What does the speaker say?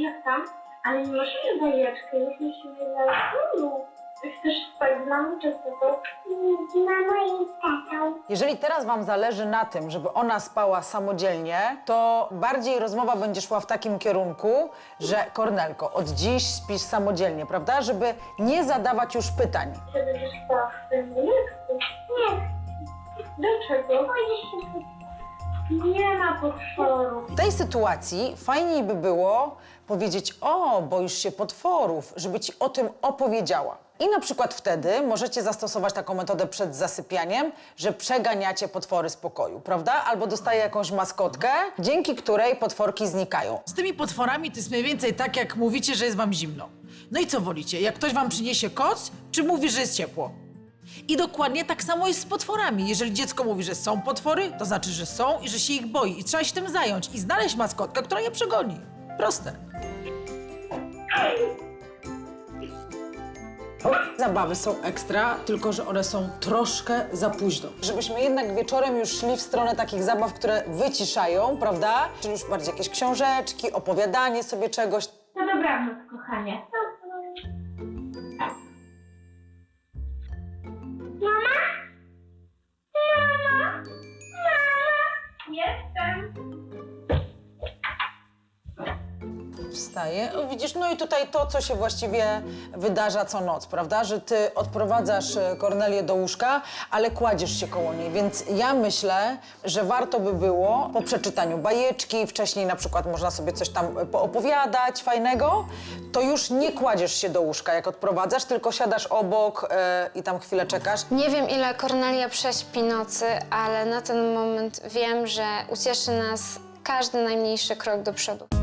Jak tam? Ale nie możemy bajeczkę, już musimy na stolu. Chcesz spać z mamą czy z tatą? Z mamą i tatą. Jeżeli teraz wam zależy na tym, żeby ona spała samodzielnie, to bardziej rozmowa będzie szła w takim kierunku, że Kornelko, od dziś śpisz samodzielnie, prawda? Żeby nie zadawać już pytań. Czy będziesz spała w tym miejscu? Nie. Dlaczego? Boję się. Nie ma potworów. W tej sytuacji fajniej by było powiedzieć: O, boisz się potworów, żeby ci o tym opowiedziała. I na przykład wtedy możecie zastosować taką metodę przed zasypianiem, że przeganiacie potwory z pokoju, prawda? Albo dostaje jakąś maskotkę, dzięki której potworki znikają. Z tymi potworami to jest mniej więcej tak, jak mówicie, że jest wam zimno. No i co wolicie? Jak ktoś wam przyniesie koc, czy mówi, że jest ciepło? I dokładnie tak samo jest z potworami. Jeżeli dziecko mówi, że są potwory, to znaczy, że są i że się ich boi. I trzeba się tym zająć i znaleźć maskotkę, która je przegoni. Proste. Zabawy są ekstra, tylko że one są troszkę za późno. Żebyśmy jednak wieczorem już szli w stronę takich zabaw, które wyciszają, prawda? Czyli już bardziej jakieś książeczki, opowiadanie sobie czegoś. No dobranoc, kochanie. Mama? Bye! Wstaje. Widzisz, no i tutaj to, co się właściwie wydarza co noc, prawda? Że ty odprowadzasz e, Kornelię do łóżka, ale kładziesz się koło niej. Więc ja myślę, że warto by było po przeczytaniu bajeczki, wcześniej na przykład można sobie coś tam e, poopowiadać fajnego, to już nie kładziesz się do łóżka, jak odprowadzasz, tylko siadasz obok e, i tam chwilę czekasz. Nie wiem, ile Kornelia prześpi nocy, ale na ten moment wiem, że ucieszy nas każdy najmniejszy krok do przodu.